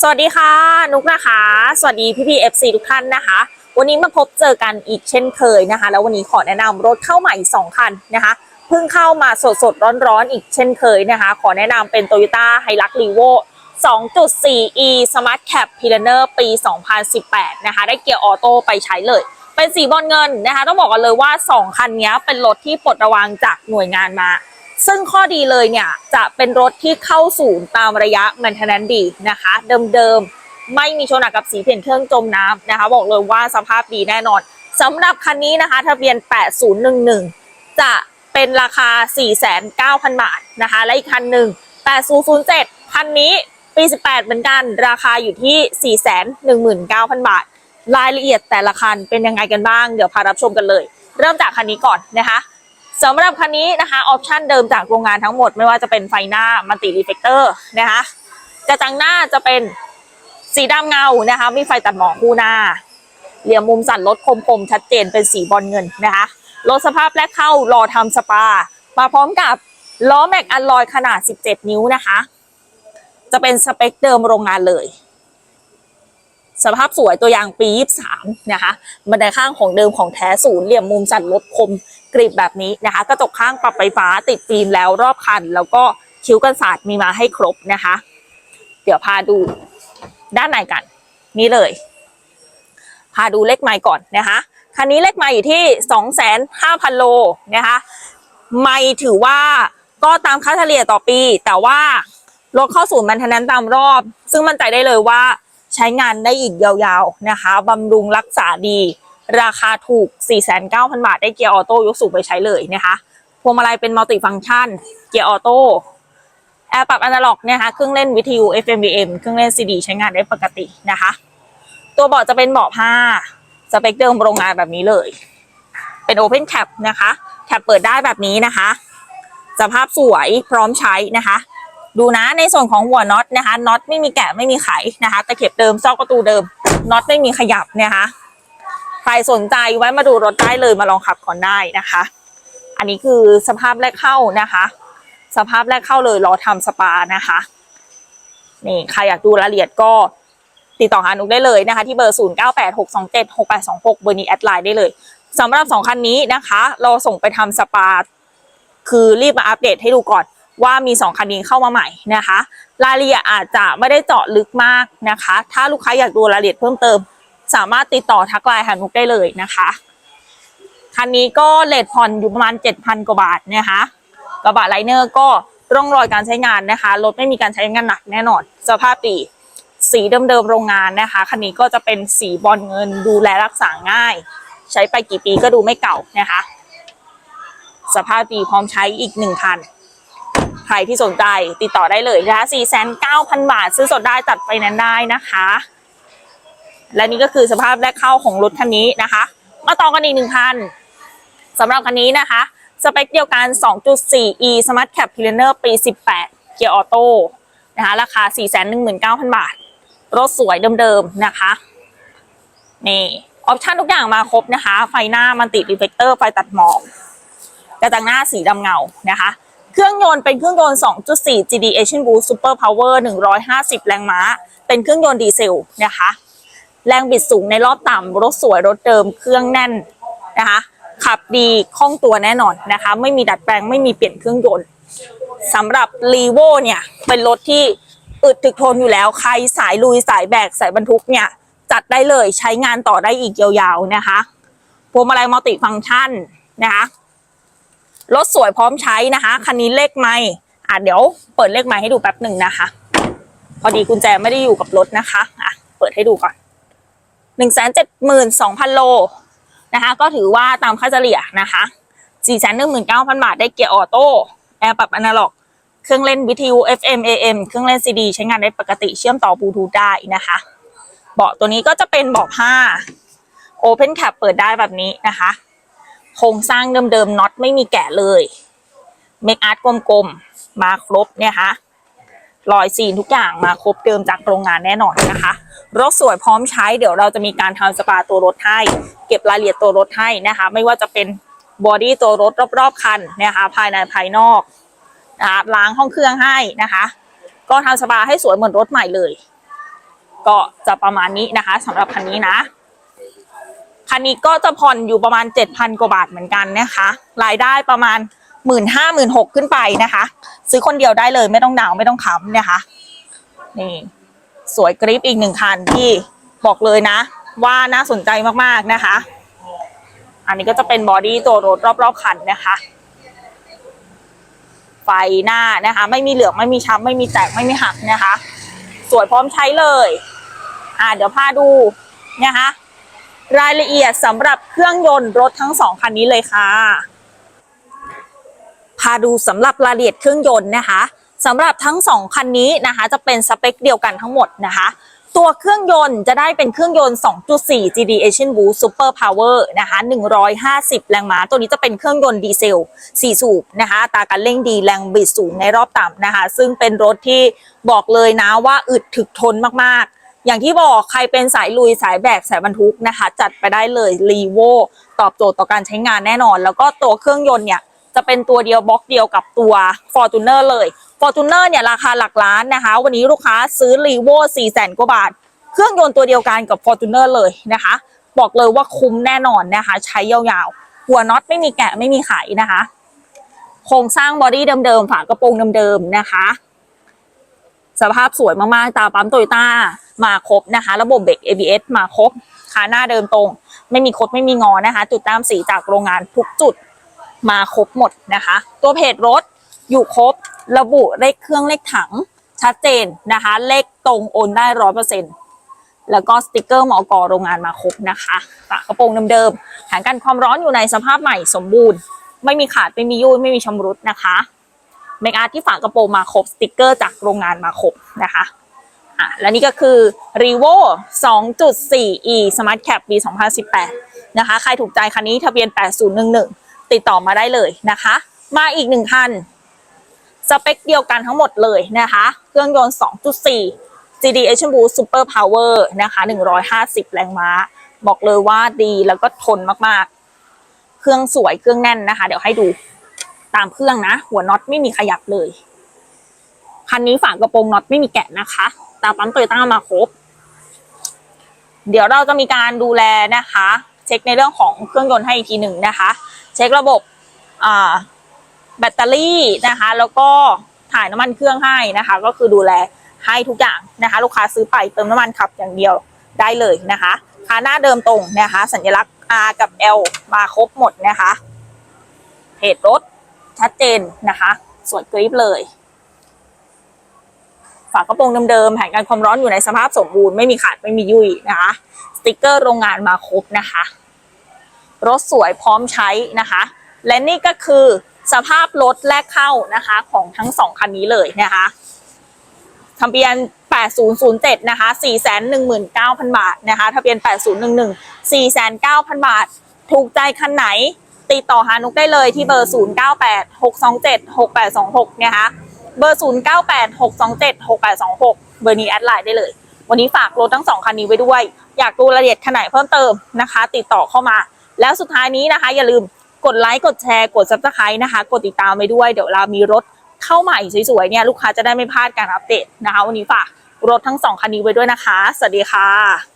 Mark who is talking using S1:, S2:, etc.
S1: สวัสดีค่ะ นุกนะคะ สวัสดีพี่พีเอฟซีทุกท่านนะคะ วันนี้มาพบเจอกันอีกเช่นเคยนะคะ แล้ววันนี้ขอแนะนำรถเข้าใหม่2คันนะคะเพิ่งเข้ามาสดสดร้อนร้อนอีกเช่นเคยนะคะ ขอแนะนำเป็น Toyota Hilux Revo 2.4e Smart Cab p i l a n e r ปี 2018 นะคะ ได้เกียร์ออโต้ไปใช้เลย เป็นสีบอลเงินนะคะ ต้องบอกกันเลยว่า 2 คันนี้เป็นรถที่ปลดระวางจากหน่วยงานมา ซึ่งข้อดีเลยเนี่ยจะเป็นรถที่เข้าศูนย์ตามระยะ maintenance ดีนะคะ เดิมๆ ไม่มีชนหนักกับสีเปลี่ยนเครื่องจมน้ำนะคะ บอกเลยว่าสภาพดีแน่นอนสำหรับคันนี้นะคะทะเบียน 8011 จะเป็นราคา 4,900 บาทนะคะ และอีกคันหนึ่ง8007 คันนี้ปี 18 เหมือนกัน ราคาอยู่ที่ 419,000 บาท รายละเอียดแต่ละคันเป็นยังไงกันบ้าง เดี๋ยวพารับชมกันเลย เริ่มจากคันนี้ก่อนนะคะ สำหรับคันนี้นะคะออปชันเดิมจากโรงงานทั้งหมดไม่ว่าจะเป็นไฟหน้ามัลติรีเฟกเตอร์นะคะกระจังหน้าจะเป็นสีดำเงานะคะ มีไฟตัดหมอกคู่หน้า เหลี่ยมมุมสั่นรถคมๆชัดเจนเป็นสีบอลเงินนะคะรถสภาพแรกเข้ารอทำสปา มาพร้อมกับล้อแม็กอัลลอยขนาด 17 นิ้วนะคะ จะเป็นสเปคเดิมโรงงานเลย สภาพสวยตัวอย่างปี23นะคะบันไดข้างของเดิมของแท้ศูนย์เหลี่ยมมุมสั่นรถคมกริบแบบนี้นะคะกระจกข้างปรับไฟฟ้าติดฟิล์มแล้วรอบคัน แล้วก็คิ้วกันศาสตร์มีมาให้ครบนะคะ เดี๋ยวพาดูด้านในกัน นี่เลย พาดูเลขไมล์ก่อนนะคะคันนี้เลขไมล์อยู่ที่ 25,000โลนะคะไมล์ถือว่าก็ตามค่าเฉลี่ยต่อปี แต่ว่ารถเข้าสู่มันทนันตามรอบ ซึ่งมั่นใจได้เลยว่า ใช้งานได้อีกยาวๆนะคะบำรุงรักษาดี ราคาถูก 4,900 บาท ได้เกียร์ออโต้ยกสูงไปใช้เลยนะคะพวงมาลัยเป็นมัลติฟังก์ชัน เกียร์ออโต้แอร์ปรับอนาล็อกนะคะเครื่องเล่นวิทยุ FM AM เครื่องเล่น CD ใช้งานได้ปกตินะคะ ตัวเบาะจะเป็นเบาะผ้าสเปคเดิมโรงงานแบบนี้เลย เป็น Open Cap นะคะแคปเปิดได้แบบนี้นะคะ สภาพสวยพร้อมใช้นะคะ ดูนะในส่วนของหัวน็อตนะคะน็อตไม่มีแกะไม่มีไขนะคะตะเข็บเดิมซอกประตูเดิมน็อตไม่มีขยับนะคะใครสนใจไว้มาดูรถได้เลยมาลองขับก่อนได้นะคะ อันนี้คือสภาพแรกเข้านะคะ สภาพแรกเข้าเลยรอทำสปานะคะนี่ใครอยากดูรายละเอียดก็ติดต่อหานุกได้เลยนะคะ ที่เบอร์ 0 9 8 6 2 7 6 8 2 6 เบอร์นี้แอดไลน์ได้เลยสำหรับสองคันนี้นะคะ เราส่งไปทำสปา คือรีบมาอัปเดตให้ดูก่อน ว่ามีสองคันนี้เข้ามาใหม่นะคะ รายละเอียดอาจจะไม่ได้เจาะลึกมากนะคะ ถ้าลูกค้าอยากดูรายละเอียดเพิ่มเติม สามารถติดต่อทักไลน์หานุกได้เลยนะคะคันนี้ก็เลทผ่อนอยู่ประมาณ 7,000 กว่าบาทนะคะกระบะไลเนอร์ก็ร่องรอยการใช้งานนะคะรถไม่มีการใช้งานหนักแน่นอน สภาพดีสีเดิมๆโรงงานนะคะคันนี้ก็จะเป็นสีบอลเงินดูแลรักษาง่าย ใช้ไปกี่ปีก็ดูไม่เก่านะคะ สภาพดีพร้อมใช้อีกหนึ่งคัน ใครที่สนใจติดต่อได้เลยนะคะ49,000 บาท ซื้อสดได้ตัดไฟแนนซ์ได้นะคะ และนี่ก็คือสภาพแรกเข้าของรถคันนี้นะคะ มาต่อกันอีกหนึ่งคันสำหรับคันนี้นะคะ สเปคเดียวกัน 2.4e Smart Cab p i l a n e r ปี 18 เกียร์ออโต้นะคะ ราคา 419,000 บาท รถสวยเดิมๆนะคะ นี่ออปชั่นทุกอย่างมาครบนะคะ ไฟหน้ามันติดรีเฟกเตอร์ ไฟตัดหมอกกระจังหน้าสีดำเงานะคะ เครื่องยนต์เป็นเครื่องยนต์ 2.4 GD Asian Boost Super Power 150 แรงม้า เป็นเครื่องยนต์ดีเซลนะคะ แรงบิดสูงในรอบต่ำรถสวยรถเดิมเครื่องแน่นนะคะ ขับดีคล่องตัวแน่นอนนะคะ ไม่มีดัดแปลงไม่มีเปลี่ยนเครื่องยนต์สำหรับรีโวเนี่ยเป็นรถที่อึดถึกทนอยู่แล้วใครสายลุยสายแบกสายบรรทุกเนี่ยจัดได้เลยใช้งานต่อได้อีกยาวๆนะคะพวงมาลัยมัลติฟังก์ชันนะคะ รถสวยพร้อมใช้นะคะคันนี้เลขไม่อะเดี๋ยวเปิดเลขไม่ให้ดูแป๊บหนึ่งนะคะ พอดีกุญแจไม่ได้อยู่กับรถนะคะอะเปิดให้ดูก่อนหนึ่งแสนเจ็ดหมื่นสองพันโลนะคะ ก็ถือว่าตามค่าเฉลี่ยนะคะสี่แสนหนึ่งหมื่นเก้าพันบาทได้เกียร์ออโต้แอร์ปรับอนาล็อก เครื่องเล่นวิทยุ FM AM เครื่องเล่น CD ใช้งานได้ปกติเชื่อมต่อบลูทูธได้นะคะ เบาะตัวนี้ก็จะเป็นเบาะผ้า Open Cap เปิดได้แบบนี้นะคะ โครงสร้างเดิมๆน็อตไม่มีแกะเลยเมคอาร์ตกลมๆ มาครบเนี่ยคะรอยซีนทุกอย่างมาครบเดิมจากโรงงานแน่นอนนะคะ รถสวยพร้อมใช้เดี๋ยวเราจะมีการทำสปาตัวรถให้ เก็บรายละเอียดตัวรถให้นะคะ ไม่ว่าจะเป็นบอดี้ตัวรถรอบๆคันนะคะ ภายในภายนอกนะคะล้างห้องเครื่องให้นะคะ ก็ทำสปาให้สวยเหมือนรถใหม่เลย ก็จะประมาณนี้นะคะสำหรับคันนี้นะ คันนี้ก็จะผ่อนอยู่ประมาณ 7,000 กว่าบาทเหมือนกันนะคะ รายได้ประมาณ 1 5 0 0 0 0 6ขึ้นไปนะคะ ซื้อคนเดียวได้เลยไม่ต้องดาวไม่ต้องค้ำนะคะ นี่ สวยกริปอีกหนึ่งคันที่บอกเลยนะ ว่าน่าสนใจมากๆนะคะ อันนี้ก็จะเป็นบอดี้ตัวรถรอบๆคันนะคะไฟหน้านะคะ ไม่มีเหลืองไม่มีช้ำไม่มีแตกไม่มีหักนะคะ สวยพร้อมใช้เลย อ่าเดี๋ยวพาดูนะคะ รายละเอียดสำหรับเครื่องยนต์รถทั้งสองคันนี้เลยค่ะ พาดูสำหรับรายละเอียดเครื่องยนต์นะคะสำหรับทั้งสองคันนี้นะคะ จะเป็นสเปคเดียวกันทั้งหมดนะคะ ตัวเครื่องยนต์จะได้เป็นเครื่องยนต์ 2.4 GD Engine Boost Super Power นะคะ 150 แรงม้า ตัวนี้จะเป็นเครื่องยนต์ดีเซล 4 สูบนะคะตาการเร่งดีแรงบิดสูงในรอบต่ำนะคะ ซึ่งเป็นรถที่บอกเลยนะว่าอึดถึกทนมากๆ อย่างที่บอกใครเป็นสายลุยสายแบกสายบรรทุกนะคะ จัดไปได้เลยรีโวตอบโจทย์ต่อการใช้งานแน่นอน แล้วก็ตัวเครื่องยนต์เนี่ยจะเป็นตัวเดียวบล็อกเดียวกับตัว Fortuner เลย Fortuner เนี่ยราคาหลักล้านนะคะ วันนี้ลูกค้าซื้อ r ีโว4แสนกว่าบาท เครื่องยนต์ตัวเดียวกันกับ Fortuner เลยนะคะ บอกเลยว่าคุ้มแน่นอนนะคะ ใช้ยาวๆ หัวน็อตไม่มีแกะไม่มีไขนะคะ โครงสร้างบอดี้เดิมๆฝากระโปรงเดิมๆนะคะ สภาพสวยมากๆ ตาปั๊มโตโยต้ามาครบนะคะ ระบบเบรก ABS มาครบขาหน้าเดิมตรง ไม่มีคดไม่มีงอนะคะ จุดตามสีจากโรงงานทุกจุดมาครบหมดนะคะ ตัวเพจรถอยู่ครบระบุเลขเครื่องเลขถังชัดเจนนะคะ เลขตรงโอนได้ร้อยเปอร์เซ็นต์แล้วก็สติกเกอร์หมอกอโรงงานมาครบนะคะฝากระโปรงเดิมๆถังกันความร้อนอยู่ในสภาพใหม่สมบูรณ์ ไม่มีขาดไม่มียุ่ยไม่มีชำรุดนะคะ เมกอาร์ที่ฝากระโปรงมาครบสติกเกอร์จากโรงงานมาครบนะคะอะและนี่ก็คือ r e v o 2.4e Smart Cap ปี 2018 นะคะ ใครถูกใจคันนี้ทะเบียน 8011 ติดต่อมาได้เลยนะคะ มาอีกหนึ่งคัน สเปคเดียวกันทั้งหมดเลยนะคะ เครื่องยนต์ 2.4 GD Engine Boost Super Power นะคะ 150 แรงม้า บอกเลยว่าดีแล้วก็ทนมากๆ เครื่องสวยเครื่องแน่นนะคะ เดี๋ยวให้ดู ตามเครื่องนะ หัวน็อตไม่มีขยับเลย คันนี้ฝากระโปรงน็อตไม่มีแกะนะคะ ตาปั๊มโตโยต้ามาครบ เดี๋ยวเราจะมีการดูแลนะคะ เช็คในเรื่องของเครื่องยนต์ให้อีกทีหนึ่งนะคะ เช็คระบบแบตเตอรี่นะคะ แล้วก็ถ่ายน้ำมันเครื่องให้นะคะ ก็คือดูแลให้ทุกอย่างนะคะ ลูกค้าซื้อไปเติมน้ำมันขับอย่างเดียวได้เลยนะคะคาหน้าเดิมตรงนะคะ สัญลักษณ์ R กับ L มาครบหมดนะคะเพจรถ ชัดเจนนะคะ สวยกริปเลย ฝากระโปรงเดิมๆแผงกันความร้อนอยู่ในสภาพสมบูรณ์ไม่มีขาดไม่มียุ่ยนะคะ สติกเกอร์โรงงานมาครบนะคะ รถสวยพร้อมใช้นะคะ และนี่ก็คือสภาพรถแรกเข้านะคะ ของทั้งสองคันนี้เลยนะคะทะเบียน 8007 นะคะ 419,000 บาทนะคะ ทะเบียน 8011 409,000 บาท ถูกใจคันไหน ติดต่อหานุกได้เลยที่เบอร์ 0986276826 นะคะ เบอร์ 0986276826 เบอร์นี้แอดไลน์ได้เลย วันนี้ฝากรถทั้งสองคันนี้ไว้ด้วย อยากดูรายละเอียดคันไหนเพิ่มเติมนะคะ ติดต่อเข้ามา แล้วสุดท้ายนี้นะคะ อย่าลืมกดไลค์กดแชร์กดซับสไครต์นะคะ กดติดตามไปด้วย เดี๋ยวเรามีรถเข้าใหม่สวยๆเนี่ยลูกค้าจะได้ไม่พลาดการอัปเดตนะคะ วันนี้ฝากรถทั้งสองคันนี้ไว้ด้วยนะคะ สวัสดีค่ะ